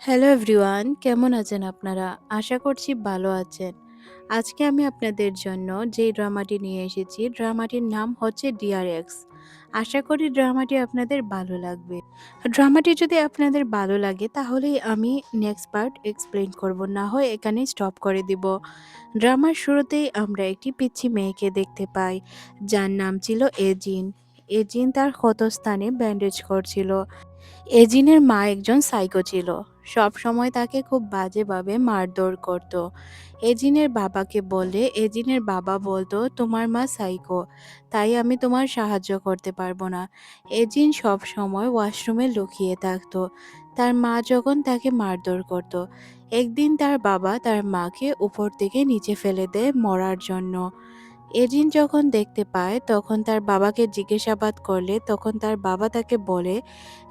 Hello everyone, কেমন আছেন আপনারা? আশা করছি ভালো আছেন। আজকে আমি আপনাদের জন্য যে ড্রামাটি নিয়ে এসেছি, ড্রামাটির নাম হচ্ছে ডিআরএক্স আশা করি ড্রামাটি আপনাদের ভালো লাগবে। ড্রামাটি যদি আপনাদের ভালো লাগে, তাহলেই আমি নেক্সট পার্ট এক্সপ্লেন করব, না হয় এখানে স্টপ করে দিব। ড্রামার শুরুতেই আমরা একটি পিচ্ছি মেয়েকে দেখতে পাই, যার নাম ছিল এজিন এজিন তার ক্ষতস্থানে ব্যান্ডেজ করছিল। এজিনের মা একজন সাইকো ছিল। সব সময় তাকে খুব বাজেভাবে মারধর করত। এজিনের বাবাকে বলে এজিনের বাবা বলতো, তোমার মা সাইকো তাই আমি তোমার সাহায্য করতে পারব না। এজিন সব সময় ওয়াশরুমে লুকিয়ে থাকতো। তার মা যখন তাকে মারধর করত, একদিন তার বাবা তার মাকে উপর থেকে নিচে ফেলে দেয় মরার জন্য। এজিন যখন দেখতে পায়, তখন তার বাবাকে জিজ্ঞাসাবাদ করলে, তখন তার বাবা তাকে বলে,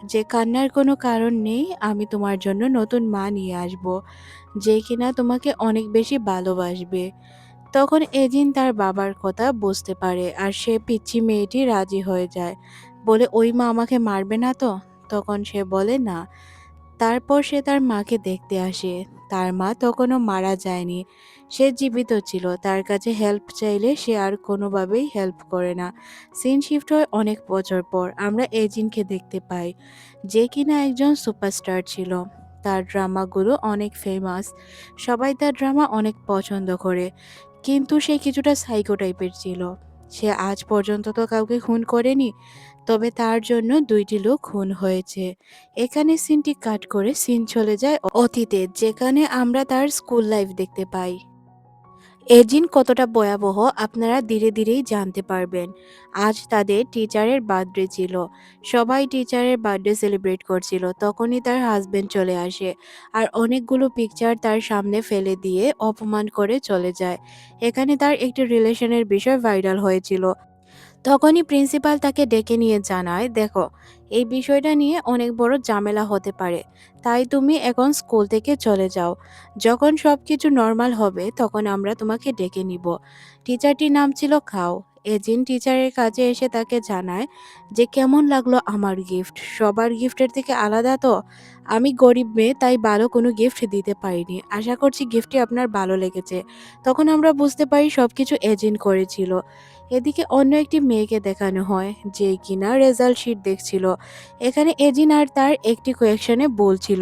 যে কান্নার কোনো কারণ নেই, আমি তোমার জন্য নতুন মা নিয়ে আসব, যে কিনা তোমাকে অনেক বেশি ভালোবাসবে। তখন এজিন তার বাবার কথা বুঝতে পারে আর সে পিচ্ছি মেয়েটি রাজি হয়ে যায়। বলে, ওই মা আমাকে মারবে না তো? তখন সে বলে, না। তারপর সে তার মাকে দেখতে আসে। তার মা তখনও মারা যায়নি। সে জীবিত ছিল। তার কাছে হেল্প চাইলে সে আর কোনোভাবেই হেল্প করে না। সিন শিফট হয় অনেক বছর পর। আমরা এজিনকে দেখতে পাই, যে কিনা একজন সুপারস্টার ছিল। তার ড্রামাগুলো অনেক ফেমাস সবাই তার ড্রামা অনেক পছন্দ করে। কিন্তু সে কিছুটা সাইকো টাইপের ছিল। সে আজ পর্যন্ত তো কাউকে খুন করেনি। তবে তার জন্য দুইটি লোক খুন হয়েছে। এখানে সিনটি কাট করে সিন চলে যায় অতীতে, যেখানে আমরা তার স্কুল লাইফ দেখতে পাই। এজিন কতটা ভয়াবহ আপনারা ধীরে ধীরেই জানতে পারবেন। আজ তাদের টিচারের বার্থডে ছিল। সবাই টিচারের বার্থডে সেলিব্রেট করছিল। তখনই তার হাজবেন্ড চলে আসে আর অনেকগুলো পিকচার তার সামনে ফেলে দিয়ে অপমান করে চলে যায়। এখানে তার একটি রিলেশনের বিষয় ভাইরাল হয়েছিল। তখনই প্রিন্সিপাল তাকে ডেকে নিয়ে জানায়, দেখো, এই বিষয়টা নিয়ে অনেক বড় ঝামেলা হতে পারে। তাই তুমি এখন স্কুল থেকে চলে যাও। যখন সব কিছু নর্মাল হবে, তখন আমরা তোমাকে ডেকে নিব। টিচারটির নাম ছিল খাও। এজিন টিচারের কাছে এসে তাকে জানায় যে, কেমন লাগল আমার গিফট সবার গিফটের থেকে আলাদা তো? আমি গরিব মেয়ে, তাই ভালো কোনো গিফট দিতে পারিনি। আশা করছি গিফটটি আপনার ভালো লেগেছে। তখন আমরা বুঝতে পারি সব কিছু এজিন করেছিল। এদিকে অন্য একটি মেয়েকে দেখানো হয়, যে কিনা রেজাল্ট শিট দেখছিল। এখানে এজিন আর তার একটি কোয়েকশনে বলছিল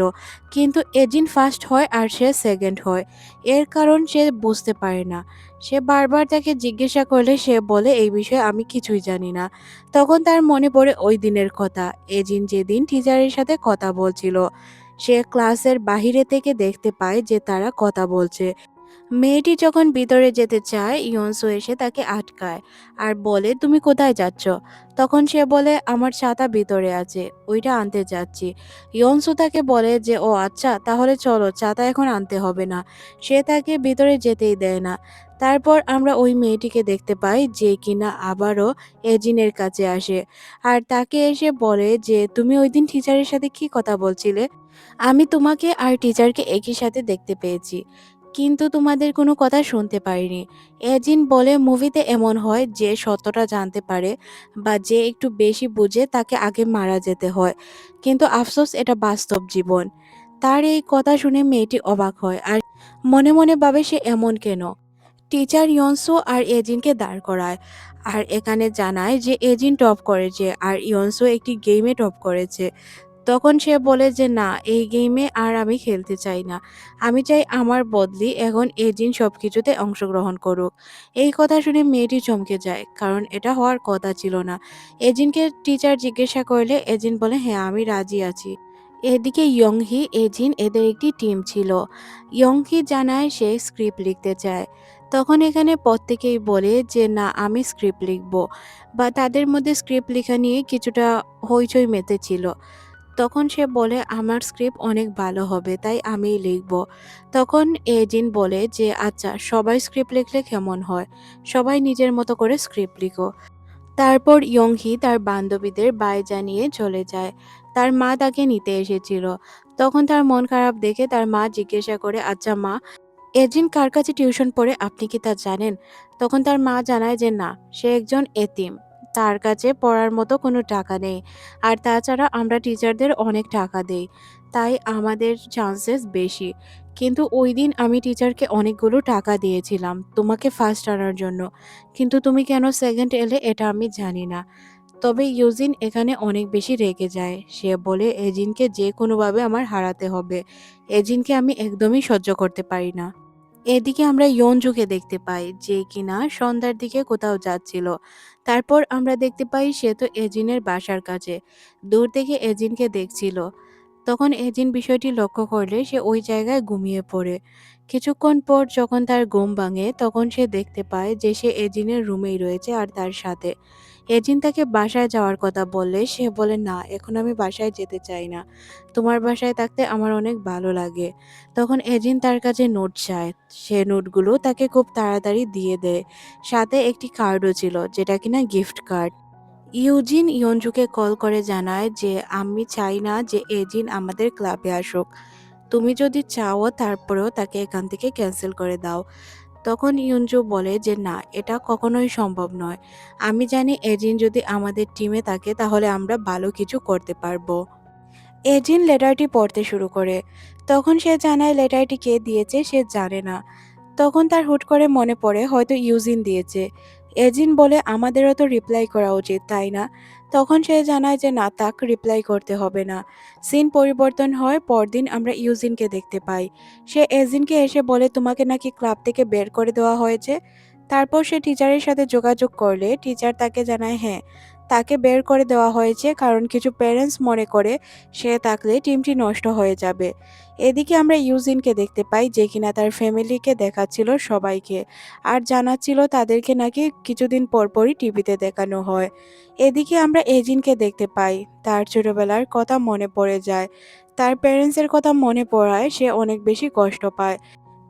কিন্তু এজিন ফার্স্ট হয় আর সে সেকেন্ড হয়। এর কারণ সে বুঝতে পারে না। সে বারবার তাকে জিজ্ঞাসা করলে সে বলে, এই বিষয়ে আমি কিছুই জানি না। তখন তার মনে পড়ে ওই দিনের কথা। এজিন যেদিন টিচারের সাথে কথা বলছিল, সে ক্লাসের বাহিরে থেকে দেখতে পায় যে তারা কথা বলছে। মেয়েটি যখন ভিতরে যেতে চায়, ইয়নসু এসে তাকে আটকায় আর বলে, তুমি কোথায় যাচ্ছ? তখন সে বলে, আমার ছাতা ভিতরে আছে, ওইটা আনতে যাচ্ছি। ইয়নসু তাকে বলে যে, ও আচ্ছা তাহলে চলো, ছাতা এখন আনতে হবে না। সে তাকে ভিতরে যেতেই দেয় না। তারপর আমরা ওই মেয়েটিকে দেখতে পাই যে কিনা আবারও এজিনের কাছে আসে আর তাকে এসে বলে যে, তুমি ওই দিন টিচারের সাথে কি কথা বলছিলে? আমি তোমাকে আর টিচারকে একই সাথে দেখতে পেয়েছি। কিন্তু তোমাদের কোনো কথা শুনতে পারিনি। এজিন বলে, মুভিতে এমন হয় যে সত্যটা জানতে পারে বা যে একটু বেশি বুঝে তাকে আগে মারা যেতে হয়। কিন্তু আফসোস, এটা বাস্তব জীবন। তার এই কথা শুনে মেয়েটি অবাক হয় আর মনে মনে ভাবে সে এমন কেন? টিচার ইয়নসো আর এজিনকে দাঁড় করায় আর এখানে জানায় যে এজিন টপ করেছে আর ইয়নসো একটি গেমে টপ করেছে। তখন সে বলে যে, না, এই গেমে আর আমি খেলতে চাই না। আমি চাই আমার বদলি, এখন এজিন সব কিছুতে অংশগ্রহণ করুক। এই কথা শুনে মেয়েটি চমকে যায়, কারণ এটা হওয়ার কথা ছিল না। এজিনকে টিচার জিজ্ঞাসা করলে, এজিন বলে হ্যাঁ আমি রাজি আছি। এদিকে ইয়ংহি, এজিন এদের একটি টিম ছিল। ইয়ংহি জানায় সে স্ক্রিপ্ট লিখতে চায়। তখন এখানে প্রত্যেকেই বলে যে, না, আমি স্ক্রিপ্ট লিখব। বা তাদের মধ্যে স্ক্রিপ্ট লেখা নিয়ে কিছুটা হইচই মেতেছিল তখন সে বলে, আমার স্ক্রিপ্ট অনেক ভালো হবে, তাই আমিই লিখব। তখন এজিন বলে যে আচ্ছা সবাই স্ক্রিপ্ট লিখলে কেমন হয়? সবাই নিজের মতো করে স্ক্রিপ্ট লিখো। তারপর ইয়ংহি তার বান্ধবীদের বাই জানিয়ে চলে যায়। তার মা তাকে নিতে এসেছিল। তখন তার মন খারাপ দেখে তার মা জিজ্ঞাসা করে আচ্ছা মা, এজিন কার কাছে টিউশন পড়ে? আপনি কি তা জানেন? তখন তার মা জানায় যে, না, সে একজন এতিম। তার কাছে পড়ার মতো কোনো টাকা নেই আর তাছাড়া আমরা টিচারদের অনেক টাকা দেই, তাই আমাদের চান্সেস বেশি। কিন্তু ওই দিন আমি টিচারকে অনেকগুলো টাকা দিয়েছিলাম, তোমাকে ফার্স্ট আনার জন্য। কিন্তু তুমি কেন সেকেন্ড এলে এটা আমি জানি না। তবে ইউজিন এখানে অনেক বেশি রেগে যায়। সে বলে, এজিনকে যে কোনোভাবে আমার হারাতে হবে। এজিনকে আমি একদমই সহ্য করতে পারি না। এদিকে আমরা ইয়ঞ্জুকে দেখতে পাই, যে কিনা সন্ধ্যার দিকে কোথাও যাচ্ছিল। তারপর আমরা দেখতে পাই সে তো এজিনের বাসার কাছে। দূর থেকে এজিনকে দেখছিল। তখন এজিন বিষয়টি লক্ষ্য করলে সে ওই জায়গায় ঘুমিয়ে পড়ে। কিছুক্ষণ পর যখন তার ঘুম ভাঙে, তখন সে দেখতে পায় যে সে এজিনের রুমেই রয়েছে আর তার সাথে। এজিন তাকে বাসায় যাওয়ার কথা বললে, সে বলে, না, এখন আমি বাসায় যেতে চাই না। তোমার বাসায় থাকতে আমার অনেক ভালো লাগে। তখন এজিন তার কাছে নোট চায়। সে নোটগুলো তাকে খুব তাড়াতাড়ি দিয়ে দেয়। সাথে একটি কার্ডও ছিল, যেটা কিনা গিফট কার্ড। ইউজিন ইয়ঞ্জুকে কল করে জানায় যে, আমি চাই না যে এজিন আমাদের ক্লাবে আসুক। তুমি যদি চাও, তারপরেও তাকে এখান থেকে ক্যান্সেল করে দাও। তখন ইয়ঞ্জু বলে যে, না, এটা কখনোই সম্ভব নয়। আমি জানি এজিন যদি আমাদের টিমে থাকে, তাহলে আমরা ভালো কিছু করতে পারব। এজিন লেটারটি পড়তে শুরু করে। তখন সে জানায় লেটারটি কে দিয়েছে সে জানে না। তখন তার হুট করে মনে পড়ে, হয়তো ইউজিন দিয়েছে। এজিন বলে, আমাদেরও তো রিপ্লাই করা উচিত, তাই না? তখন সে জানায় যে না তাকে রিপ্লাই করতে হবে না। সিন পরিবর্তন হয়, পরদিন আমরা ইউজিনকে দেখতে পাই। সে এজিনকে এসে বলে, তোমাকে নাকি ক্লাব থেকে বের করে দেওয়া হয়েছে। তারপর সে টিচারের সাথে যোগাযোগ করলে টিচার তাকে জানায় হ্যাঁ তাকে বের করে দেওয়া হয়েছে কারণ কিছু প্যারেন্টস মনে করে সে থাকলে টিমটি নষ্ট হয়ে যাবে। এদিকে আমরা ইউজিনকে দেখতে পাই যে কিনা তার ফ্যামিলিকে দেখাচ্ছিল সবাইকে আর জানাচ্ছিল তাদেরকে নাকি কিছুদিন পরপরই টিভিতে দেখানো হয়। এদিকে আমরা এজিনকে দেখতে পাই, তার ছোটবেলার কথা মনে পড়ে যায়। তার প্যারেন্টসের কথা মনে পড়ায়, সে অনেক বেশি কষ্ট পায়।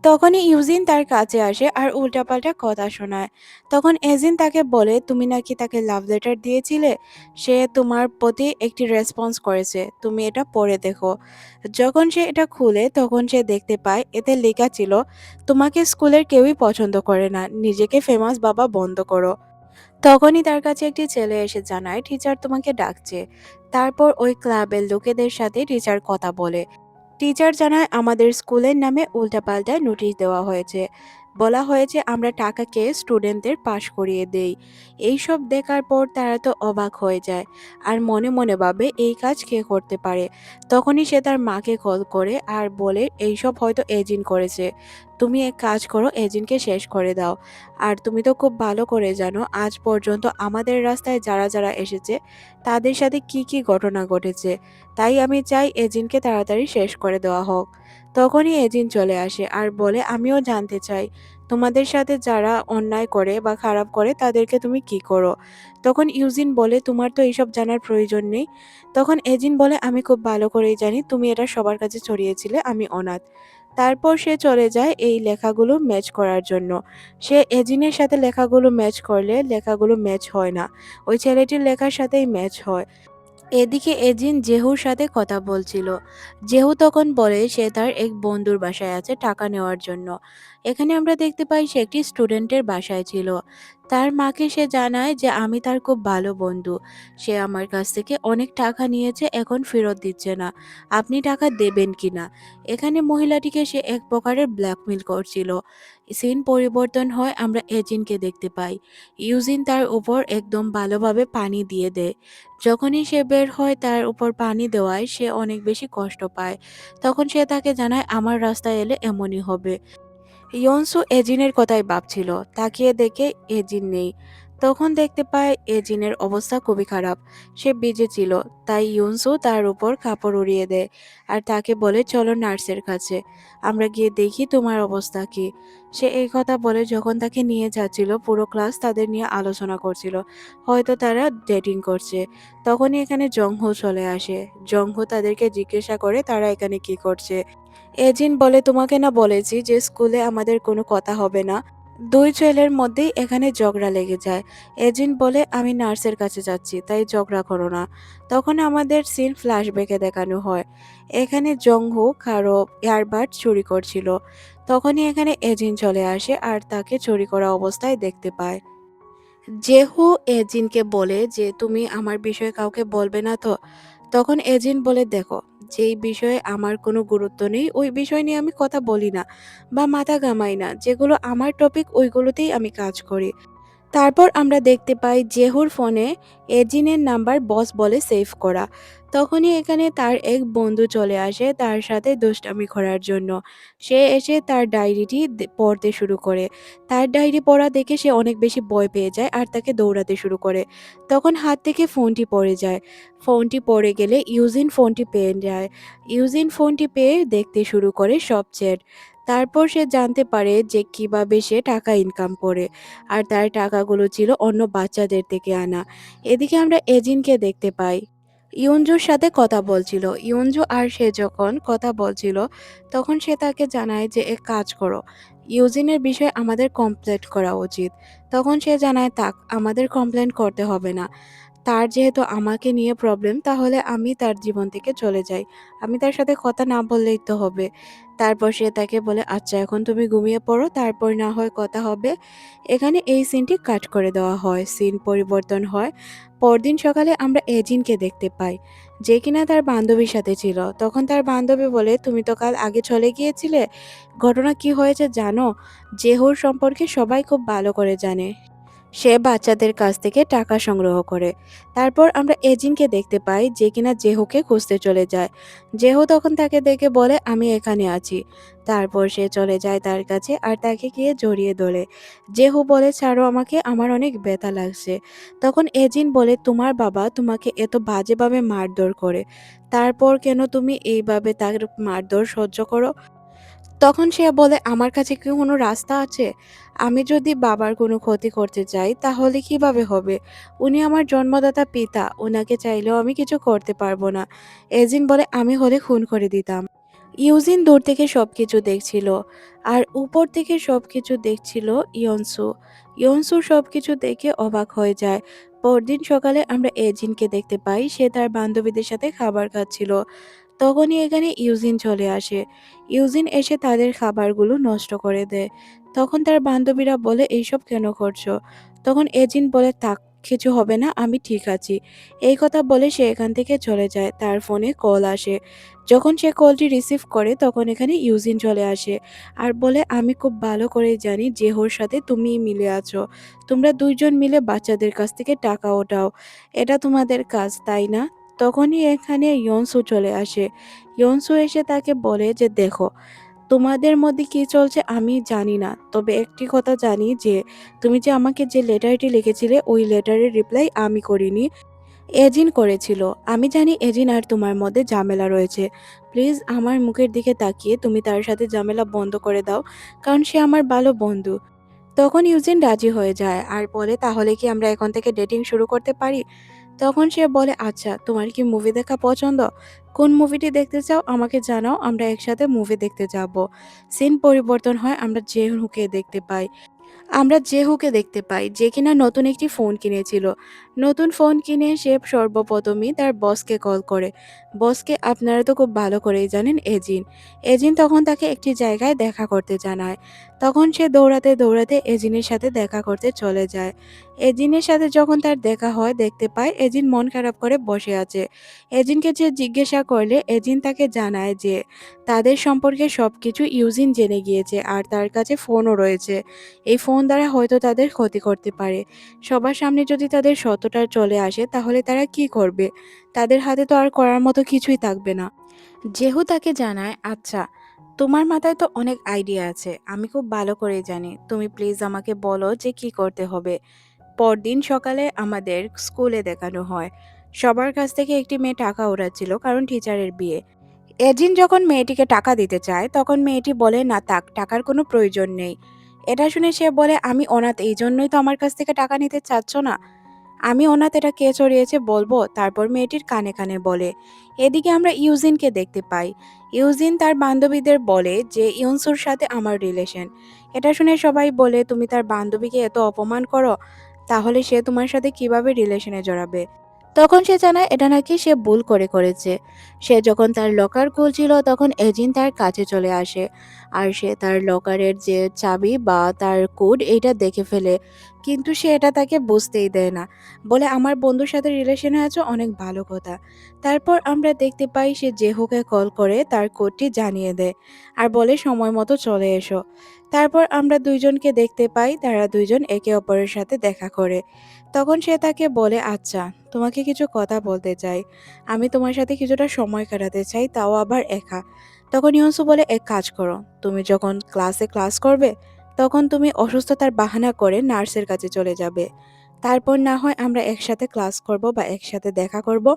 তখনই ইউজিন তার কাছে আসে আর উল্টাপাল্টা কথা শোনায়। তখন এজিন তাকে বলে, তুমি নাকি তাকে লাভ লেটার দিয়েছিলে। সে তোমার প্রতি একটি রেসপন্স করেছে। তুমি এটা পড়ে দেখো। যখন সে এটা খুলে, তখন সে দেখতে পায়, এতে লেখা ছিল, তোমাকে স্কুলের কেউই পছন্দ করে না। নিজেকে ফেমাস বাবা বন্ধ করো। তখনই তার কাছে একটি ছেলে এসে জানায় টিচার তোমাকে ডাকছে। তারপর ওই ক্লাবের লোকেদের সাথে টিচার কথা বলে। টিচার জানায় আমাদের স্কুলের নামে উল্টাপাল্টা নোটিশ দেওয়া হয়েছে। বলা হয়েছে আমরা টাকাকে স্টুডেন্টদের পাশ করিয়ে দেই। এইসব দেখার পর তারা তো অবাক হয়ে যায় আর মনে মনে ভাবে এই কাজ কে করতে পারে। তখনই সে তার মাকে কল করে আর বলে, এইসব হয়তো এজিন করেছে। তুমি এক কাজ করো, এজিনকে শেষ করে দাও। আর তুমি তো খুব ভালো করে জানো, আজ পর্যন্ত আমাদের রাস্তায় যারা যারা এসেছে, তাদের সাথে কি কি ঘটনা ঘটেছে। তাই আমি চাই এজিনকে তাড়াতাড়ি শেষ করে দেওয়া হোক। তখনই এজিন চলে আসে আর বলে, আমিও জানতে চাই, তোমাদের সাথে যারা অন্যায় করে বা খারাপ করে, তাদেরকে তুমি কি করো? তখন ইউজিন বলে, তোমার তো এইসব জানার প্রয়োজন নেই। তখন এজিন বলে, আমি খুব ভালো করেই জানি, তুমি এটা সবার কাছে ছড়িয়েছিলে, আমি অনাথ। তারপর সে চলে যায় এই লেখাগুলো ম্যাচ করার জন্য। সে এজিনের সাথে লেখাগুলো ম্যাচ করলে লেখাগুলো ম্যাচ হয় না। ওই ছেলেটির লেখার সাথেই ম্যাচ হয়। এদিকে এজিন জেহুর সাথে কথা বলছিল। জেহু তখন বলে, সে তার এক বন্ধুর বাসায় আছে, টাকা নেওয়ার জন্য। এখানে আমরা দেখতে পাই সে একটি স্টুডেন্টের বাসায় ছিল। তার মাকে সে জানায় যে, আমি তার খুব ভালো বন্ধু। সে আমার কাছ থেকে অনেক টাকা নিয়েছে, এখন ফেরত দিচ্ছে না। আপনি টাকা দেবেন কিনা এখানে মহিলাটিকে সে এক প্রকারের ব্ল্যাকমেল করছিল। সিন পরিবর্তন হয়, আমরা এজিনকে দেখতে পাই। ইউজিন তার উপর একদম ভালোভাবে পানি দিয়ে দেয়। যখনই সে বের হয়, তার উপর পানি দেওয়ায় সে অনেক বেশি কষ্ট পায়। তখন সে তাকে জানায়, আমার রাস্তায় এলে এমনই হবে। ইয়নসু এজিনের কথাই ভাবছিল তাকিয়ে দেখে এজিন নেই। তখন দেখতে পায় এজিনের অবস্থা খুবই খারাপ। সে ভিজে ছিল, তাই ইউনসু তার উপর কাপড় উড়িয়ে দেয় আর তাকে বলে, চলো নার্সের কাছে, আমরা গিয়ে দেখি তোমার অবস্থা কি। সে এই কথা বলে যখন তাকে নিয়ে যাচ্ছিল, পুরো ক্লাস তাদের নিয়ে আলোচনা করছিল। হয়তো তারা ডেটিং করছে। তখনই এখানে জংহো চলে আসে। জংহো তাদেরকে জিজ্ঞাসা করে, তারা এখানে কি করছে? এজিন বলে, তোমাকে না বলেছি যে স্কুলে আমাদের কোনো কথা হবে না। দুই ছেলের মধ্যেই এখানে ঝগড়া লেগে যায়। এজিন বলে, আমি নার্সের কাছে যাচ্ছি, তাই ঝগড়া করো না। তখন আমাদের সিন ফ্ল্যাশব্যাকে দেখানো হয়। এখানে জংহু কারও এয়ারবাড চুরি করছিল। তখনই এখানে এজিন চলে আসে আর তাকে চুরি করা অবস্থায় দেখতে পায়। জেহু এজিনকে বলে যে, তুমি আমার বিষয়ে কাউকে বলবে না তো? তখন এজেন্ট বলে, "দেখো, যেই বিষয়ে আমার কোনো গুরুত্ব নেই, ওই বিষয় নিয়ে আমি কথা বলি না বা মাথা ঘামাই না। যেগুলো আমার টপিক, ওইগুলোতেই আমি কাজ করি।" তারপর আমরা দেখতে পাই জেহুর ফোনে এজিনের নাম্বার বস বলে সেভ করা। তখনই এখানে তার এক বন্ধু চলে আসে তার সাথে দুষ্টামি করার জন্য। সে এসে তার ডায়েরিটি পড়তে শুরু করে। তার ডায়েরি পড়া দেখে সে অনেক বেশি ভয় পেয়ে যায় আর তাকে দৌড়াতে শুরু করে। তখন হাত থেকে ফোনটি পড়ে যায়। ফোনটি পড়ে গেলে ইউজিন ফোনটি পেয়ে যায়। ইউজিন ফোনটি পেয়ে দেখতে শুরু করে সব। তারপর সে জানতে পারে যে কীভাবে সে টাকা ইনকাম করে। আর তার টাকাগুলো ছিল অন্য বাচ্চাদের থেকে আনা। এদিকে আমরা এজিনকে দেখতে পাই। ইয়ঞ্জুর সাথে কথা বলছিল। ইয়ঞ্জু আর সে যখন কথা বলছিল, তখন সে তাকে জানায় যে, "এক কাজ করো, ইউজিনের বিষয়ে আমাদের কমপ্লেন করা উচিত।" তখন সে জানায়, তাক আমাদের কমপ্লেন করতে হবে না। তার যেহেতু আমাকে নিয়ে প্রবলেম, তাহলে আমি তার জীবন থেকে চলে যাই। আমি তার সাথে কথা না বললেই তো হবে।" তারপর সে তাকে বলে, "আচ্ছা, এখন তুমি ঘুমিয়ে পড়ো, তারপর না হয় কথা হবে।" এখানে এই সিনটি কাট করে দেওয়া হয়। সিন পরিবর্তন হয়। পরদিন সকালে আমরা এজিনকে দেখতে পাই, যে কিনা তার বান্ধবীর সাথে ছিল। তখন তার বান্ধবী বলে, "তুমি তো কাল আগে চলে গিয়েছিলে। ঘটনা কি হয়েছে জানো? জেহুর সম্পর্কে সবাই খুব ভালো করে জানে। সে বাচ্চাদের কাছ থেকে টাকা সংগ্রহ করে। তারপর আমরা এজিনকে দেখতে পাই যে কিনা জেহুকে খুঁজতে চলে যায়। জেহু তখন তাকে দেখে বলে আমি এখানে আছি। তারপর সে চলে যায় তার কাছে আর তাকে গিয়ে জড়িয়ে ধরে। জেহু বলে ছাড়ো আমাকে আমার অনেক ব্যথা লাগছে। তখন এজিন বলে তোমার বাবা তোমাকে এত বাজেভাবে মারধর করে। তারপর কেন তুমি এইভাবে তার মারধর সহ্য করো? তখন সে বলে, "আমার কাছে কি কোনো রাস্তা আছে? আমি যদি বাবার কোনো ক্ষতি করতে চাই, তাহলে কীভাবে হবে? উনি আমার জন্মদাতা পিতা। ওনাকে চাইলেও আমি কিছু করতে পারব না।" এজিন বলে, "আমি হলে খুন করে দিতাম।" ইউজিন দূর থেকে সব কিছু দেখছিল আর উপর থেকে সবকিছু দেখছিল ইয়নসু। ইয়নসু সব কিছু দেখে অবাক হয়ে যায়। পরদিন সকালে আমরা এজিনকে দেখতে পাই সে তার বান্ধবীদের সাথে খাবার খাচ্ছিল। তখনই এখানে ইউজিন চলে আসে। ইউজিন এসে তাদের খাবারগুলো নষ্ট করে দেয়। তখন তার বান্ধবীরা বলে এইসব কেন করছ? তখন এজিন বলে থাক কিছু হবে না আমি ঠিক আছি। এই কথা বলে সে এখান থেকে চলে যায়। তার ফোনে কল আসে। যখন সে কলটি রিসিভ করে তখন এখানে ইউজিন চলে আসে আর বলে আমি খুব ভালো করেই জানি জেহোর সাথে তুমিই মিলে আছো। তোমরা দুইজন মিলে বাচ্চাদের কাছ থেকে টাকা ওঠাও। এটা তোমাদের কাজ, তাই না? তখনই এখানে ইয়নসু চলে আসে। ইয়নসু এসে তাকে বলে যে দেখো, তোমাদের মধ্যে কি চলছে আমি জানি না। তবে একটি কথা জানি যে, তুমি যে আমাকে যে লেটারটি লিখেছিলে, ওই লেটারের রিপ্লাই আমি করিনি। এজিন করেছিল। আমি জানি এজিন আর তোমার মধ্যে ঝামেলা রয়েছে। প্লিজ আমার মুখের দিকে তাকিয়ে তুমি তার সাথে ঝামেলা বন্ধ করে দাও। কারণ সে আমার ভালো বন্ধু। তখন ইউজিন রাজি হয়ে যায় আর বলে, তাহলে কি আমরা এখন থেকে ডেটিং শুরু করতে পারি? তখন সে বলে আচ্ছা তোমার কি মুভি দেখা পছন্দ? কোন মুভিটি দেখতে চাও আমাকে জানাও, আমরা একসাথে মুভি দেখতে যাব। সিন পরিবর্তন হয়, আমরা যে হুকে দেখতে পাই। আমরা যে হুকে দেখতে পাই, যে কিনা নতুন একটি ফোন কিনেছিল। নতুন ফোন কিনে সে সর্বপ্রথমই তার বসকে কল করে। বসকে আপনারা তো খুব ভালো করেই জানেন, এজিন। এজিন তখন তাকে একটি জায়গায় দেখা করতে জানায়। তখন সে দৌড়াতে দৌড়াতে এজিনের সাথে দেখা করতে চলে যায়। এজিনের সাথে যখন তার দেখা হয়, দেখতে পায় এজিন মন খারাপ করে বসে আছে। এজিনকে যে জিজ্ঞাসা করলে, এজিন তাকে জানায় যে তাদের সম্পর্কে সব কিছু ইউজিন জেনে গিয়েছে আর তার কাছে ফোনও রয়েছে। এই ফোন দ্বারা হয়তো তাদের ক্ষতি করতে পারে। সবার সামনে যদি তাদের সত্যটা চলে আসে তাহলে তারা কি করবে? তাদের হাতে তো আর করার মতো কিছুই থাকবে না। জেহু তাকে জানায়, "আচ্ছা, তোমার মাথায় তো অনেক আইডিয়া আছে। আমি খুব ভালো করেই জানি। তুমি প্লিজ আমাকে বলো যে কি করতে হবে?" পরদিন সকালে আমাদের স্কুলে দেখানো হয়। সবার কাছ থেকে একটি মেয়ে টাকা উড়াচ্ছিল কারণ টিচারের বিয়ে। এজিন যখন মেয়েটিকে টাকা দিতে চায় তখন মেয়েটি বলে, "না থাক, টাকার কোনো প্রয়োজন নেই।" এটা শুনে সে বলে, "আমি অনাথ এই জন্যই তো আমার কাছ থেকে টাকা নিতে চাচ্ছ না? আমি অনাথ এটা কে চড়িয়েছে বলব?" তারপর মেয়েটির কানে, কানে বলে। এদিকে আমরা ইউজিনকে দেখতে পাই। ইউজিন তার বান্ধবীদের বলে যে ইউনসুর সাথে আমার রিলেশন। এটা শুনে সবাই বলে, "তুমি তার বান্ধবীকে এত অপমান করো? তাহলে সে তোমার সাথে কীভাবে রিলেশনে জড়াবে?" তখন সে জানায় এটা নাকি সে ভুল করে করেছে সে যখন তার লকার খুলছিল তখন এজিন তার কাছে চলে আসে আর সে তার লকারের যে চাবি বা তার কোড এইটা দেখে ফেলে কিন্তু সে এটা তাকে বুঝতেই দেয় না। বলে, আমার বন্ধুর সাথে রিলেশনে আছো, অনেক ভালো কথা। তারপর আমরা দেখতে পাই সে জেহুকে কল করে তার কোডটি জানিয়ে দেয় আর বলে, সময় মতো চলে এসো। তারপর আমরা দুইজনকে দেখতে পাই, তারা দুইজন একে অপরের সাথে দেখা করে। তখন সে তাকে বলে আচ্ছা তোমাকে কিছু কথা বলতে চাই। আমি তোমার সাথে কিছুটা সময় কাটাতে চাই, তাও আবার একা। তখন ইয়ংসু বলে, এক কাজ করো, তুমি যখন ক্লাসে ক্লাস করবে তখন তুমি অসুস্থতার বাহানা করে নার্সের কাছে চলে যাবে। তারপর না হয় আমরা একসাথে ক্লাস করব বা একসাথে দেখা করব।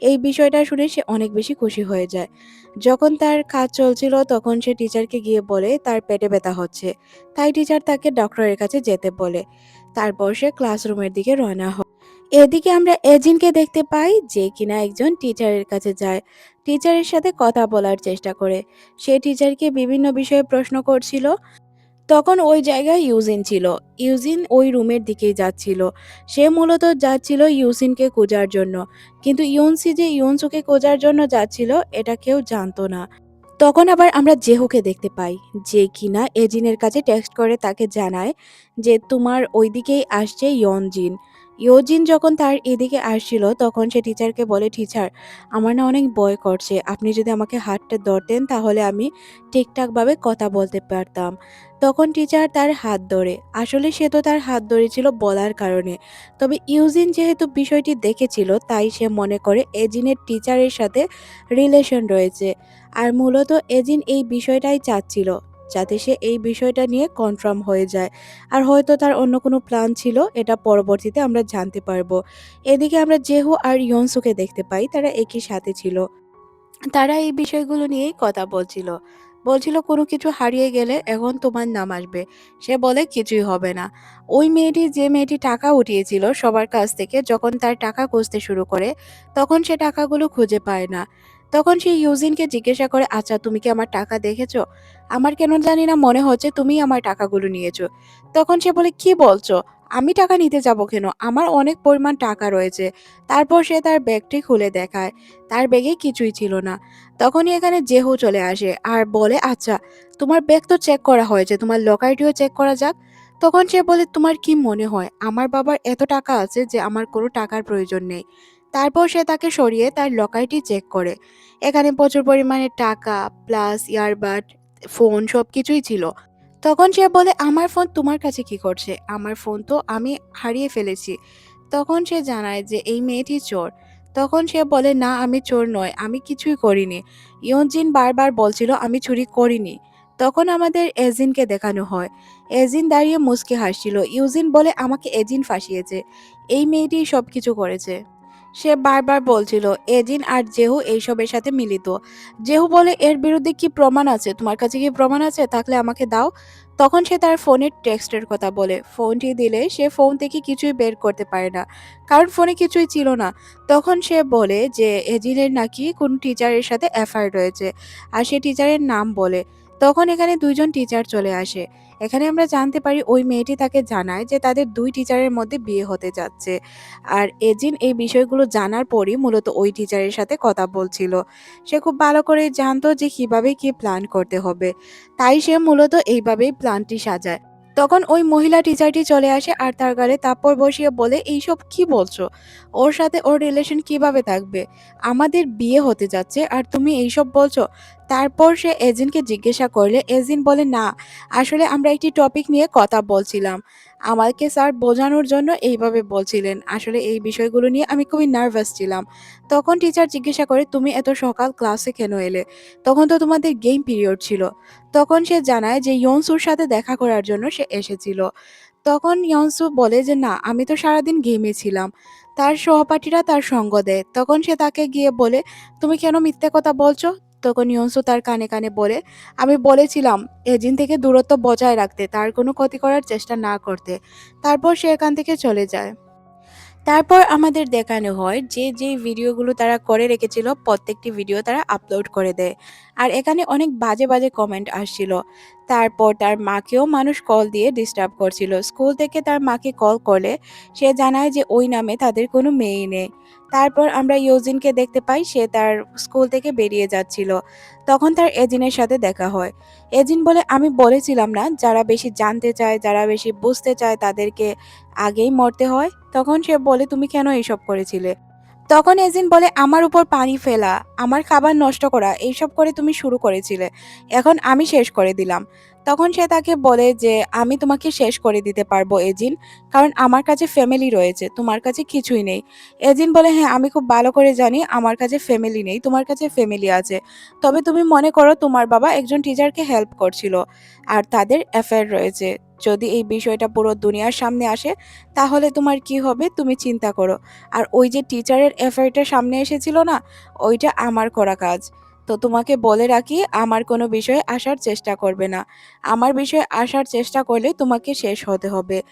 এই বিষয়টা শুনে সে অনেক বেশি খুশি হয়ে যায়। যখন তার কাজ চলছিল তখন সে টিচারকে গিয়ে বলে, তার পেটে ব্যথা হচ্ছে। তাই টিচার তাকে ডক্টরের কাছে যেতে বলে। তারপর সে ক্লাসরুমের দিকে রওনা হয়। এদিকে আমরা এজিনকে দেখতে পাই যে কিনা একজন টিচারের কাছে যায়। টিচারের সাথে কথা বলার চেষ্টা করে। সে টিচারকে বিভিন্ন বিষয়ে প্রশ্ন করছিল। তখন ওই জায়গায় ইউজিন ছিল। ইউজিন ওই রুমের দিকেই যাচ্ছিল। সে মূলত যাচ্ছিল ইউজিনকে খোঁজার জন্য। কিন্তু ইউনসি যে ইউনসুকে খোঁজার জন্য যাচ্ছিল, এটা কেউ জানতো না। তখন আবার আমরা জেহুকে দেখতে পাই। যে কিনা এজিনের কাছে টেক্সট করে তাকে জানায় যে তোমার ওইদিকেই আসছে ইয়নজিন। ইয়োজিন যখন তার এদিকে আসছিল, তখন সে টিচারকে বলে, টিচার, আমার না অনেক ভয় করছে। আপনি যদি আমাকে হাতটা ধরতেন, তাহলে আমি ঠিকঠাকভাবে কথা বলতে পারতাম। তখন টিচার তার হাত ধরে। আসলে সে তো তার হাত ধরেছিল বলার কারণে। তবে ইউজিন যেহেতু বিষয়টি দেখেছিল, তাই সে মনে করে এজিনের টিচারের সাথে রিলেশন রয়েছে। আর মূলত এজিন এই বিষয়টাই চাচ্ছিল, যাতে সে এই বিষয়টা নিয়ে কনফার্ম হয়ে যায়। আর হয়তো তার অন্য কোনো প্ল্যান ছিল, এটা পরবর্তীতে আমরা জানতে পারব। এদিকে আমরা জেহু আর ইয়নসুকে দেখতে পাই, তারা একই সাথে ছিল। তারা এই বিষয়গুলো নিয়েই কথা বলছিল। বলছিল, কোনো কিছু হারিয়ে গেলে এখন তোমার নাম আসবে। সে বলে, কিছুই হবে না। ওই মেয়েটি, যে মেয়েটি টাকা উঠিয়েছিল সবার কাছ থেকে, যখন তার টাকা খুঁজতে শুরু করে, তখন সে টাকাগুলো খুঁজে পায় না। তখন সে ইউজিনকে জিজ্ঞাসা করে আচ্ছা তুমি কি আমার টাকা দেখেছ? আমার কেন জানি না, মনে হচ্ছে তুমি আমার টাকাগুলো নিয়েছো। তখন সে বলে, কি বলছো? আমি টাকা নিতে যাব কেন? আমার অনেক পরিমাণ টাকা রয়েছে। তারপর সে তার ব্যাগটি খুলে দেখায়। তার ব্যাগে কিছুই ছিল না। তখনই এখানে জেহু চলে আসে আর বলে আচ্ছা তোমার ব্যাগ তো চেক করা হয়েছে, তোমার লকারটিও চেক করা যাক। তখন সে বলে, তোমার কি মনে হয়? আমার বাবার এত টাকা আছে যে আমার কোনো টাকার প্রয়োজন নেই। তারপর সে তাকে সরিয়ে তার লকারটি চেক করে। এখানে প্রচুর পরিমাণে টাকা প্লাস ইয়ারবাড ফোন সব কিছুই ছিল। তখন সে বলে, আমার ফোন তোমার কাছে কি করছে? আমার ফোন তো আমি হারিয়ে ফেলেছি। তখন সে জানায় যে, এই মেয়েটি চোর। তখন সে বলে, না, আমি চোর নয়, আমি কিছুই করিনি। ইয়ঞ্জিন বারবার বলছিল, আমি চুরি করিনি। তখন আমাদের এজিনকে দেখানো হয়। এজিন দাঁড়িয়ে মুচকে হাসছিল। ইউজিন বলে, আমাকে এজিন ফাঁসিয়েছে। এই মেয়েটি সব কিছু করেছে। সে বারবার বলছিল, এজিন আর জেহু এইসবের সাথে মিলিত। জেহু বলে, এর বিরুদ্ধে কি প্রমাণ আছে? তোমার কাছে কি প্রমাণ আছে? থাকলে আমাকে দাও। তখন সে তার ফোনের টেক্সটের কথা বলে। ফোনটি দিলে সে ফোন থেকে কিছুই বের করতে পারে না, কারণ ফোনে কিছুই ছিল না। তখন সে বলে যে, এজিনের নাকি কোন টিচারের সাথে অ্যাফায়ার রয়েছে। আর সে টিচারের নাম বলে। তখন এখানে দুইজন টিচার চলে আসে। এখানে আমরা জানতে পারি ওই মেয়েটি তাকে জানায় যে তাদের দুই টিচারের মধ্যে বিয়ে হতে যাচ্ছে। আর এজিন এই বিষয়গুলো জানার পরই মূলত ওই টিচারের সাথে কথা বলছিল। সে খুব ভালো করে জানতো যে কীভাবে কি প্ল্যান করতে হবে। তাই সে মূলত এইভাবেই প্ল্যানটি সাজায়। তখন ওই মহিলা টিচারটি চলে আসে আর তার গালে তাপ্পর বসিয়ে বলে, এইসব কি বলছো? ওর সাথে ওর রিলেশন কীভাবে থাকবে? আমাদের বিয়ে হতে যাচ্ছে আর তুমি এইসব বলছো? তারপর সে এজিনকে জিজ্ঞাসা করলে, এজিন বলে, না, আসলে আমরা একটি টপিক নিয়ে কথা বলছিলাম। আমাকে স্যার বোঝানোর জন্য এইভাবে বলছিলেন। আসলে এই বিষয়গুলো নিয়ে আমি খুবই নার্ভাস ছিলাম। তখন টিচার জিজ্ঞাসা করে, তুমি এত সকাল ক্লাসে কেন এলে? তখন তো তোমাদের গেম পিরিয়ড ছিল। তখন সে জানায় যে ইয়নসুর সাথে দেখা করার জন্য সে এসেছিল। তখন ইয়নসু বলে যে, না, আমি তো সারাদিন গেমে ছিলাম। তার সহপাঠীরা তার সঙ্গ দেয়। তখন সে তাকে গিয়ে বলে, তুমি কেন মিথ্যে কথা বলছো? তখন ইয়ংসু তার কানে কানে বলে, আমি বলেছিলাম এজিন থেকে দূরত্ব বজায় রাখতে, তার কোনো ক্ষতি করার চেষ্টা না করতে। তারপর সে এখান থেকে চলে যায়। তারপর আমাদের দেখানো হয় যে যে ভিডিওগুলো তারা করে রেখেছিল, প্রত্যেকটি ভিডিও তারা আপলোড করে দেয়। আর এখানে অনেক বাজে বাজে কমেন্ট আসছিল। তারপর তার মাকেও মানুষ কল দিয়ে ডিস্টার্ব করছিল। স্কুল থেকে তার মাকে কল করলে সে জানায় যে ওই নামে তাদের কোনো মেয়েই নেই। তারপর আমরা ইউজিনকে দেখতে পাই, সে তার স্কুল থেকে বেরিয়ে যাচ্ছিল। তখন তার এজিনের সাথে দেখা হয়। এজিন বলে, আমি বলেছিলাম না, যারা বেশি জানতে চায়, যারা বেশি বুঝতে চায় তাদেরকে আগেই মরতে হয়। তখন সে বলে, তুমি কেন এইসব করেছিলে? তখন এজিন বলে, আমার উপর পানি ফেলা, আমার খাবার নষ্ট করা, এইসব করে তুমি শুরু করেছিলে। এখন আমি শেষ করে দিলাম। তখন সে তাকে বলে যে, আমি তোমাকে শেষ করে দিতে পারব, এজিন, কারণ আমার কাছে ফ্যামিলি রয়েছে, তোমার কাছে কিছুই নেই। এজিন বলে হ্যাঁ আমি খুব ভালো করে জানি, আমার কাছে ফ্যামিলি নেই, তোমার কাছে ফ্যামিলি আছে। তবে তুমি মনে করো, তোমার বাবা একজন টিচারকে হেল্প করছিল, আর তাদের অ্যাফেয়ার রয়েছে। যদি এই বিষয়টা পুরো দুনিয়ার সামনে আসে, তাহলে তোমার কি হবে? তুমি চিন্তা করো। আর ওই যে টিচারের অ্যাফেয়ারটা সামনে এসেছিল না, ওইটা আমার করা কাজ। তো তোমাকে বলে রাখি, আমার কোনো বিষয়ে আসার চেষ্টা করবে না। আমার বিষয়ে আসার চেষ্টা করলে তোমাকে শেষ হতে হবে।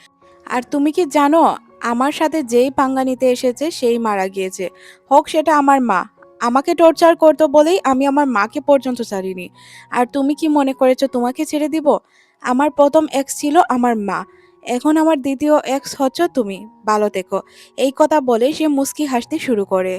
আর তুমি কি জানো, আমার সাথে যেই পাঙ্গা নিতে এসেছে, সেই মারা গিয়েছে। হোক সেটা আমার মা। আমাকে টর্চার করতো বলেই আমি আমার মাকে পর্যন্ত ছাড়িনি। আর তুমি কি মনে করেছ, তোমাকে ছেড়ে দিব? আমার প্রথম এক্স ছিল আমার মা। এখন আমার দ্বিতীয় এক্স হচ্ছ তুমি। ভালো থেকো। এই কথা বলে সে মুস্কি হাসতে শুরু করে।